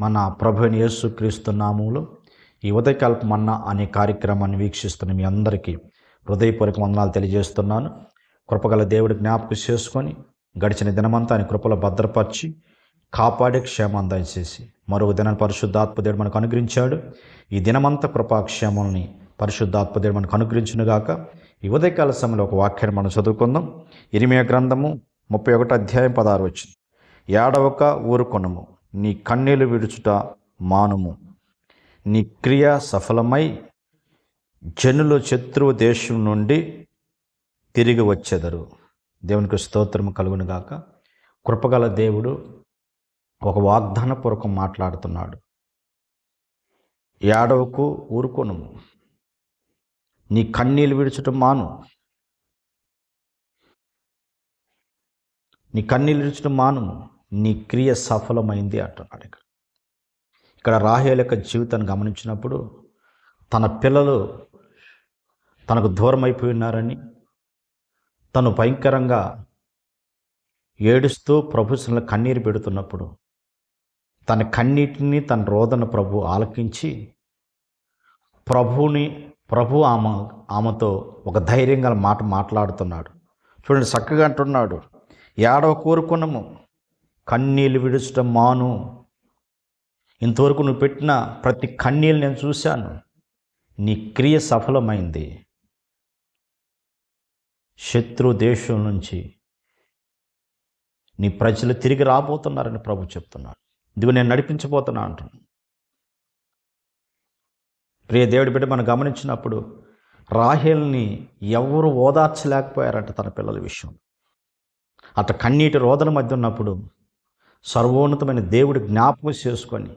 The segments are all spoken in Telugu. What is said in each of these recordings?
మన ప్రభుని యేసు క్రీస్తు ఈ ఉదయకాలపు మన్న అనే కార్యక్రమాన్ని వీక్షిస్తున్న మీ అందరికీ హృదయపూర్వక వందనాలు తెలియజేస్తున్నాను. కృపగల దేవుడి జ్ఞాపకం చేసుకొని గడిచిన దినమంతా ఆయన కృపలో భద్రపరిచి కాపాడే క్షేమం దయచేసి మరొక దినాన్ని పరిశుద్ధాత్మదేవుడు మనకు అనుగ్రహించాడు. ఈ దినమంతా కృపాక్షేమాలని పరిశుద్ధాత్మదేవుడు మనకు అనుగ్రహించునుగాక ఈ ఉదయకాల సమయంలో ఒక వాక్యాన్ని మనం చదువుకుందాం. ఇరిమియా గ్రంథము ముప్పై ఒకటి అధ్యాయం పదహారు వచ్చింది. ఏడవక ఊరుకొనము. నీ కన్నీలు విడుచుట మానుము. నీ క్రియ సఫలమై జనులు శత్రువు దేశం నుండి తిరిగి వచ్చేదరు. దేవునికి స్తోత్రం కలుగునుగాక కృపగల దేవుడు ఒక వాగ్దానపూర్వకం మాట్లాడుతున్నాడు. ఏడవకు ఊరుకొనుము. నీ కన్నీళ్ళు విడుచుట మాను. నీ కన్నీళ్ళు విడుచుట మానుము. నీ క్రియ సఫలమైంది అంటున్నాడు ఇక్కడ. ఇక్కడ రాహేల్ యొక్క జీవితాన్ని గమనించినప్పుడు తన పిల్లలు తనకు దూరం అయిపోయి ఉన్నారని తను భయంకరంగా ఏడుస్తూ ప్రభుత్వంలో కన్నీరు పెడుతున్నప్పుడు తన కన్నీటిని తన రోదన ప్రభు ఆలకించి ప్రభువుని ప్రభు ఆమె ఆమెతో ఒక ధైర్యంగా మాట మాట్లాడుతున్నాడు. చూడండి చక్కగా అంటున్నాడు. ఏడవ కోరుకున్నాము. కన్నీళ్ళు విడుచటం మాను. ఇంతవరకు నువ్వు పెట్టిన ప్రతి కన్నీళ్ళు నేను చూశాను. నీ క్రియ సఫలమైంది. శత్రు దేశం నుంచి నీ ప్రజలు తిరిగి రాబోతున్నారని ప్రభు చెప్తున్నాడు. ఇదిగో నేను నడిపించబోతున్నా అంటున్నాను ప్రియ దేవుడి బిడ్డ మనం గమనించినప్పుడు రాహేల్ని ఎవరు ఓదార్చలేకపోయారంట తన పిల్లల విషయం అట కన్నీటి రోదన మధ్య ఉన్నప్పుడు సర్వోన్నతమైన దేవుడు జ్ఞాపకం చేసుకొని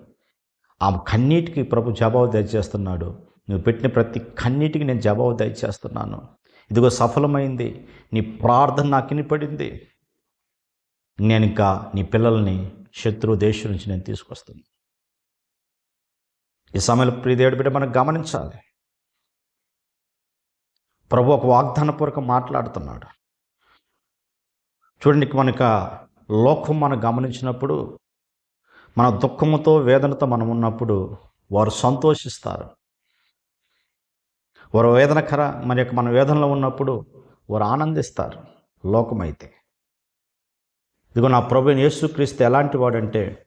ఆమె కన్నీటికి ప్రభు జవాబు దయచేస్తున్నాడు. నువ్వు పెట్టిన ప్రతి కన్నీటికి నేను జవాబు దయచేస్తున్నాను. ఇదిగో సఫలమైంది. నీ ప్రార్థన నాకు వినిపడింది. నేను ఇంకా నీ పిల్లల్ని శత్రు దేశం నుంచి నేను తీసుకొస్తాను. ఈ సమయంలో ప్రియదేవుడి బిడ్డ మనం గమనించాలి. ప్రభు ఒక వాగ్దానపూర్వకం మాట్లాడుతున్నాడు. చూడండి మనక లోకం మనం గమనించినప్పుడు మన దుఃఖముతో వేదనతో మనం ఉన్నప్పుడు వారు సంతోషిస్తారు. వారు వేదనకర మరి యొక్క మన వేదనలో ఉన్నప్పుడు వారు ఆనందిస్తారు. లోకమైతే. ఇదిగో నా ప్రభు యేసుక్రీస్తు ఎలాంటి వాడంటే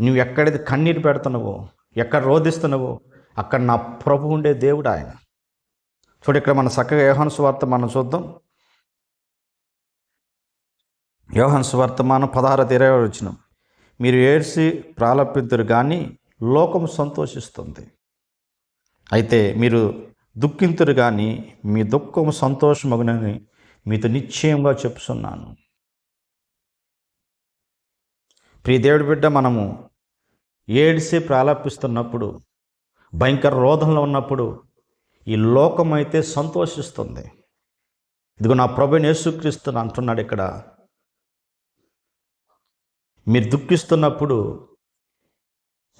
నువ్వు ఎక్కడైతే కన్నీరు పెడుతున్నావో ఎక్కడ రోధిస్తున్నావో అక్కడ నా ప్రభు ఉండే దేవుడు ఆయన. చూడు ఇక్కడ మన చక్కగా యోహాను వార్త మనం చూద్దాం. యోహన్ సువర్తమానం పదహారు ఇరవై వచ్చిన మీరు ఏడ్చి ప్రాలపిద్దరు కానీ లోకం సంతోషిస్తుంది. అయితే మీరు దుఃఖింతురు కానీ మీ దుఃఖము సంతోషమగునని మీతో నిశ్చయంగా చెప్తున్నాను ప్రియ దేవుడి బిడ్డ మనము ఏడిసి ప్రాలాపిస్తున్నప్పుడు భయంకర రోధంలో ఉన్నప్పుడు ఈ లోకం అయితే సంతోషిస్తుంది. ఇదిగో నా ప్రభుని యేసుక్రీస్తుని అంటున్నాడు ఇక్కడ. మీరు దుఃఖిస్తున్నప్పుడు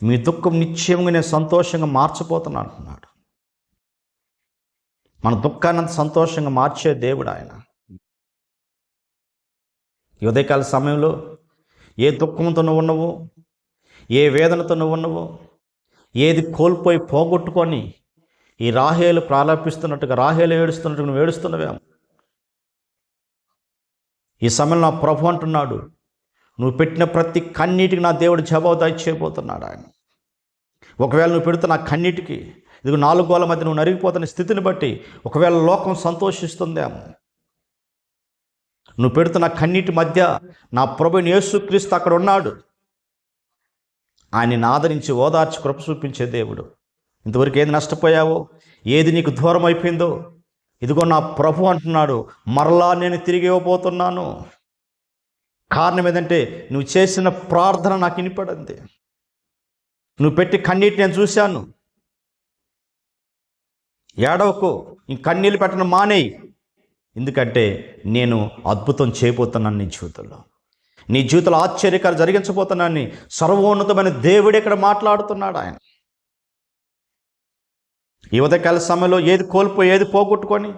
మీ దుఃఖం నిశ్చయంగా నేను సంతోషంగా మార్చిపోతున్నా అంటున్నాడు. మన దుఃఖాన్ని అంత సంతోషంగా మార్చే దేవుడు ఆయన. ఈ ఉదయకాల సమయంలో ఏ దుఃఖంతో నువ్వు ఉన్నవు? ఏ వేదనతో నువ్వు ఉన్నవు? ఏది కోల్పోయి పోగొట్టుకొని ఈ రాహేలు ప్రాలాపిస్తున్నట్టుగా రాహేలు ఏడుస్తున్నట్టుగా నువ్వు ఏడుస్తున్నవేమో? ఈ సమయంలో నా ప్రభు అంటున్నాడు నువ్వు పెట్టిన ప్రతి కన్నీటికి నా దేవుడు జవాబు దయచేయబోతున్నాడు ఆయన. ఒకవేళ నువ్వు పెడుతున్న కన్నీటికి ఇదిగో నాలుగు గోల మధ్య నువ్వు నరిగిపోతున్న స్థితిని బట్టి ఒకవేళ లోకం సంతోషిస్తుందేమో. నువ్వు పెడుతున్న కన్నీటి మధ్య నా ప్రభుని యేసుక్రీస్తు అక్కడ ఉన్నాడు. ఆయన్ని ఆదరించి ఓదార్చి కృప చూపించే దేవుడు. ఇంతవరకు ఏది నష్టపోయావో ఏది నీకు దూరం అయిపోయిందో ఇదిగో నా ప్రభు అంటున్నాడు మరలా నేను తిరిగి ఇవ్వబోతున్నాను. కారణం ఏంటంటే నువ్వు చేసిన ప్రార్థన నాకు వినిపడింది. నువ్వు పెట్టి కన్నీటి నేను చూశాను. ఏడవకు ఈ కన్నీళ్ళు పెట్టడం మానేయి. ఎందుకంటే నేను అద్భుతం చేయబోతున్నాను నీ జీవితంలో. నీ జీవితంలో ఆశ్చర్యకాలు జరిగించబోతున్నానని సర్వోన్నతమైన దేవుడు ఇక్కడ మాట్లాడుతున్నాడు ఆయన. ఈ ఉదయకాల సమయంలో ఏది కోల్పోయి ఏది పోగొట్టుకొని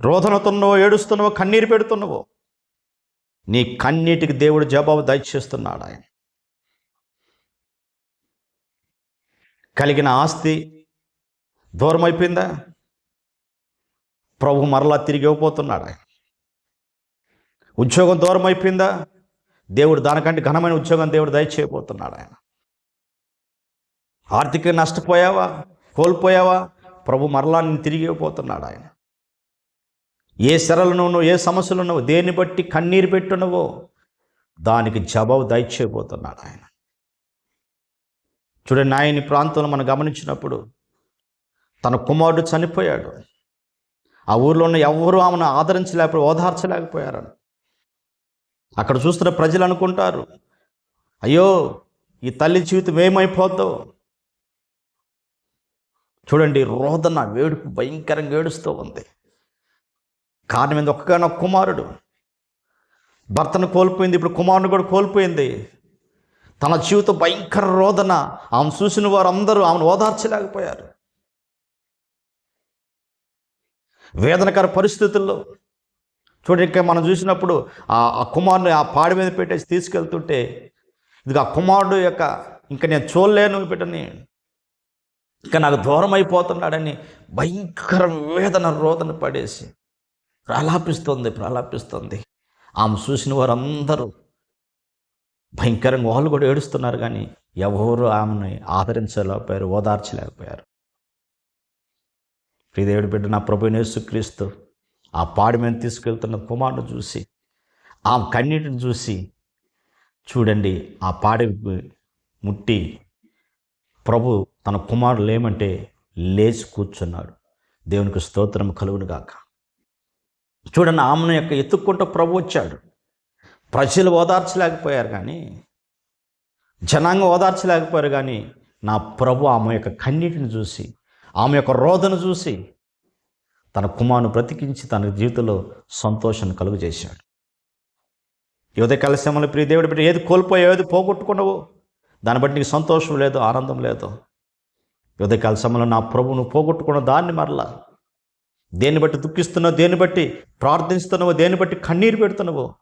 రోధనతున్నవో ఏడుస్తున్నావో కన్నీరు పెడుతున్నావో నీ కన్నీటికి దేవుడు జవాబు దయచేస్తున్నాడు ఆయన. కలిగిన ఆస్తి దూరం అయిపోయిందా ప్రభు మరలా తిరిగి ఇవ్వబోతున్నాడు ఆయన. ఉద్యోగం దూరం అయిపోయిందా దేవుడు దానికంటే ఘనమైన ఉద్యోగం దేవుడు దయచేయబోతున్నాడు ఆయన. ఆర్థిక నష్టపోయావా? కోల్పోయావా? ప్రభు మరలా నేను తిరిగి ఇవ్వబోతున్నాడు ఆయన. ఏ సరళను నువ్వు ఏ సమస్యలు ఉన్నావు దేన్ని బట్టి కన్నీరు పెట్టున్నావో దానికి జవాబు దయచేయబోతున్నాడు ఆయన. చూడండి ఆయన ప్రాంతంలో మనం గమనించినప్పుడు తన కుమారుడు చనిపోయాడు. ఆ ఊర్లో ఉన్న ఎవరు ఆమెను ఆదరించలేకపోయి ఓదార్చలేకపోయారని. అక్కడ చూస్తున్న ప్రజలు అనుకుంటారు అయ్యో ఈ తల్లి జీవితం ఏమైపోద్దో? చూడండి రోదన వేడుపు భయంకరంగా ఏడుస్తూ ఉంది. కారణం ఏంది? ఒక్కగానొక్క కుమారుడు. భర్తను కోల్పోయింది ఇప్పుడు కుమారుడు కూడా కోల్పోయింది. తన జీవిత భయంకర రోదన ఆమె చూసిన వారందరూ ఆమెను ఓదార్చలేకపోయారు. వేదనకర పరిస్థితుల్లో చూడండి ఇంకా మనం చూసినప్పుడు ఆ కుమారుని ఆ పాడి మీద పెట్టేసి తీసుకెళ్తుంటే ఇది ఆ కుమారుడు యొక్క ఇంకా నేను చూడలేను బిడ్డని ఇంకా నాకు దూరం అయిపోతున్నాడని భయంకర వేదన రోదన పడేసి ప్రలాపిస్తుంది ప్రలాపిస్తుంది. ఆమె చూసిన వారందరూ భయంకరంగా వాళ్ళు కూడా ఏడుస్తున్నారు కానీ ఎవరు ఆమెను ఆదరించలేకపోయారు ఓదార్చలేకపోయారు. ప్రియదేవుడి బిడ్డ నా ప్రభు యేసుక్రీస్తు ఆ పాడి మీద తీసుకెళ్తున్న కుమారుడు చూసి ఆ కన్నీటిని చూసి చూడండి ఆ పాడి ముట్టి ప్రభు తన కుమారుడు లేమంటే లేచి కూర్చున్నాడు. దేవునికి స్తోత్రం కలుగునుగాక. గాక చూడండి ఆమెను యొక్క ఎత్తుక్కుంటూ ప్రభు వచ్చాడు. ప్రజలు ఓదార్చలేకపోయారు కానీ జనాంగం ఓదార్చలేకపోయారు కానీ నా ప్రభు ఆమె యొక్క కన్నీటిని చూసి ఆమె యొక్క రోధను చూసి తన కుమారును బ్రతికించి తన జీవితంలో సంతోషాన్ని కలుగు చేశాడు యువత కలశమని ప్రియ దేవుడి బిడ్డ ఏది కోల్పోయావు ఏది పోగొట్టుకున్నావు దాన్ని బట్టి నీకు సంతోషం లేదు ఆనందం లేదు. యువత కలశంలో నా ప్రభువును పోగొట్టుకున్న దాన్ని మరలా దేన్ని బట్టి దుఃఖిస్తున్నావు దేన్ని బట్టి ప్రార్థిస్తున్నావో దేన్ని బట్టి కన్నీరు పెడుతున్నావో?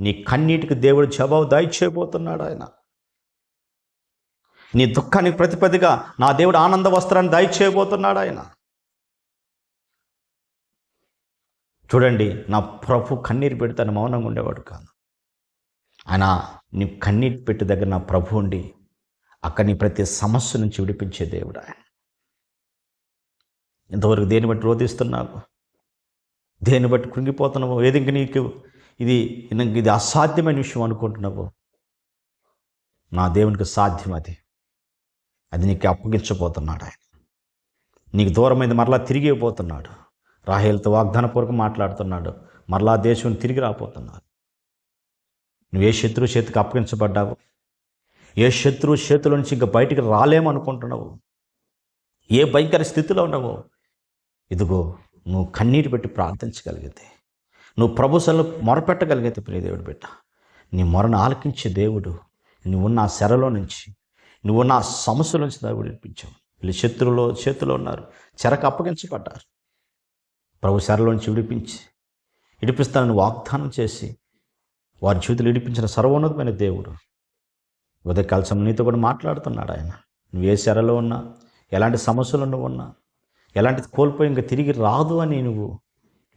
నీ కన్నీటికి దేవుడు జవాబు దయచేయబోతున్నాడు ఆయన. నీ దుఃఖానికి ప్రతిపదిగా నా దేవుడు ఆనంద వస్త్రాన్ని దయచేయబోతున్నాడు ఆయన. చూడండి నా ప్రభు కన్నీరు పెడతాను మౌనంగా ఉండేవాడు కాదు. ఆయన నీ కన్నీటి పెట్టి దగ్గర నా ప్రభు ఉండి అక్కడ నీ ప్రతి సమస్య నుంచి విడిపించే దేవుడు ఆయన. ఇంతవరకు దేన్ని బట్టి రోధిస్తున్నావు దేన్ని బట్టి కృంగిపోతున్నావు? ఏదింక నీకు ఇది ఇంక ఇది అసాధ్యమైన విషయం అనుకుంటున్నావు? నా దేవునికి సాధ్యం అది. అది నీకు అప్పగించబోతున్నాడు ఆయన. నీకు దూరమైంది మరలా తిరిగి పోతున్నాడు. రాహేల్తో వాగ్దానపూర్వకం మాట్లాడుతున్నాడు. మరలా దేశం తిరిగి రాబోతున్నాడు. నువ్వు ఏ శత్రువు చేతికి అప్పగించబడ్డావు? ఏ శత్రువు చేతుల నుంచి ఇంకా బయటికి రాలేమనుకుంటున్నావు? ఏ భయంకర స్థితిలో ఉన్నావు? ఇదిగో నువ్వు కన్నీరు పెట్టి ప్రార్థించగలిగితే నువ్వు ప్రభుసలు మొరపెట్టగలిగితే ప్రియదేవుడు బిడ్డ. నీ మొరను ఆలకించే దేవుడు నువ్వున్న ఆ శరలో నుంచి నువ్వున్న ఆ సమస్యల నుంచి దేవుడు విడిపించావు. వీళ్ళు శత్రువులో చేతిలో ఉన్నారు చెరకు అప్పగించబడ్డారు. ప్రభు శరలోంచి విడిపించి విడిపిస్తానని వాగ్దానం చేసి వారి జీవితంలో విడిపించిన సర్వోన్నతమైన దేవుడు. ఉదయకాల సమయం నీతో కూడా మాట్లాడుతున్నాడు ఆయన. నువ్వు ఏ శరలో ఉన్నా ఎలాంటి సమస్యలు నువ్వు ఉన్నా ఎలాంటిది కోల్పోయి ఇంకా తిరిగి రాదు అని నువ్వు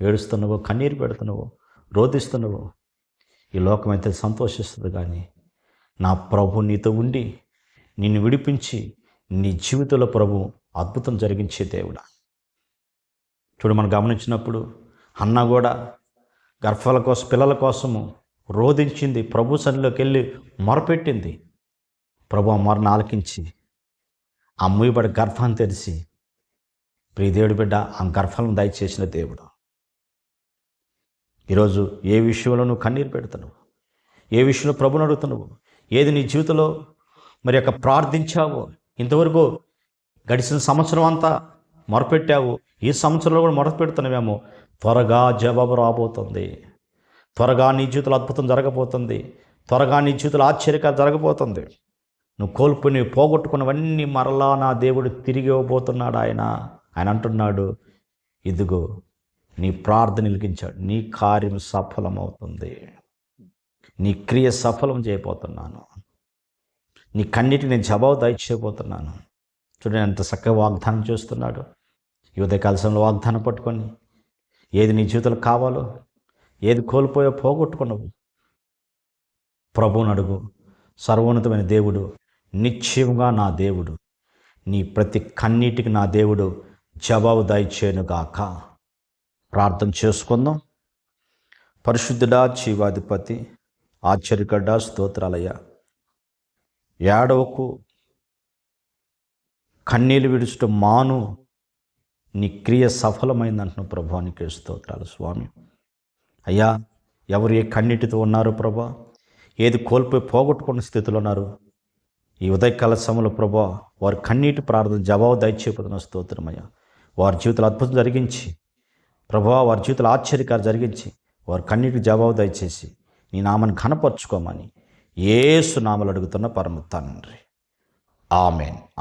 ఏడుస్తున్నావు కన్నీరు పెడుతున్నావు రోధిస్తున్నావు ఈ లోకం అయితే సంతోషిస్తుంది కానీ నా ప్రభు నీతో ఉండి నిన్ను విడిపించి నీ జీవితంలో ప్రభు అద్భుతం జరిగించే దేవుడా. చూడు మనం గమనించినప్పుడు అన్న కూడా గర్భాల కోసం పిల్లల కోసము రోధించింది ప్రభు సన్నిలోకి వెళ్ళి మొరపెట్టింది. ప్రభు ఆ మొరను ఆలకించి ఆ ముయ్యబడి గర్భాన్ని తెరిచి ప్రీదేవుడి బిడ్డ ఆ గర్భాలను దయచేసిన దేవుడు. ఈరోజు ఏ విషయంలో నువ్వు కన్నీరు పెడుతున్నావు? ఏ విషయంలో ప్రభుని అడుగుతున్నావు? ఏది నీ జీవితంలో మరి యొక్క ప్రార్థించావో? ఇంతవరకు గడిచిన సంవత్సరం అంతా మొరపెట్టావు. ఈ సంవత్సరంలో కూడా మొరపెడుతున్నావేమో? త్వరగా జవాబు రాబోతుంది. త్వరగా నీ జీవితంలో అద్భుతం జరగబోతుంది. త్వరగా నీ జీవితంలో ఆశ్చర్యకాలు జరగబోతుంది. నువ్వు కోల్పోయి పోగొట్టుకున్నవన్నీ మరలా నా దేవుడు తిరిగి ఇవ్వబోతున్నాడు ఆయన. ఆయన అంటున్నాడు ఇదిగో నీ ప్రార్థన ఇలికించాడు నీ కార్యం సఫలమవుతుంది. నీ క్రియ సఫలం చేయబోతున్నాను. నీ కన్నిటి నేను జవాబు దయచేయబోతున్నాను చూడండి ఎంత చక్కగా వాగ్దానం చేస్తున్నాడు. యువత కలసంలో వాగ్దానం పట్టుకొని ఏది నీ జీవితంలో కావాలో ఏది కోల్పోయో పోగొట్టుకున్నావు? ప్రభువుని అడుగు. సర్వోన్నతమైన దేవుడు నిశ్చయంగా నా దేవుడు. నీ ప్రతి కన్నీటికి నా దేవుడు. జవాబు దయచేయనుగాక ప్రార్థన చేసుకుందాం. పరిశుద్ధుడా జీవాధిపతి ఆశ్చర్యగడ్డ స్తోత్రాలయ ఏడవకు కన్నీళ్ళు విడుచుట మాను. నీ క్రియ సఫలమైందంటున్నా ప్రభానికి స్తోత్రాలు స్వామి. అయ్యా ఎవరు ఏ కన్నీటితో ఉన్నారు ప్రభా? ఏది కోల్పోయి పోగొట్టుకున్న స్థితిలో ఉన్నారు? ఈ ఉదయకాల సమయంలో ప్రభా వారు కన్నీటి ప్రార్థన జవాబు దయచేపుతున్న స్తోత్రమయ్యా. వారి జీవితంలో అద్భుతం జరిగించి ప్రభా వారి జీవితంలో ఆశ్చర్యకారు జరిగించి వారి కన్నీటికి జవాబు దయచేసి నీ నామని ఘనపరచుకోమని ఏసు నామలు అడుగుతున్న పరమ తండ్రి. ఆమెన్.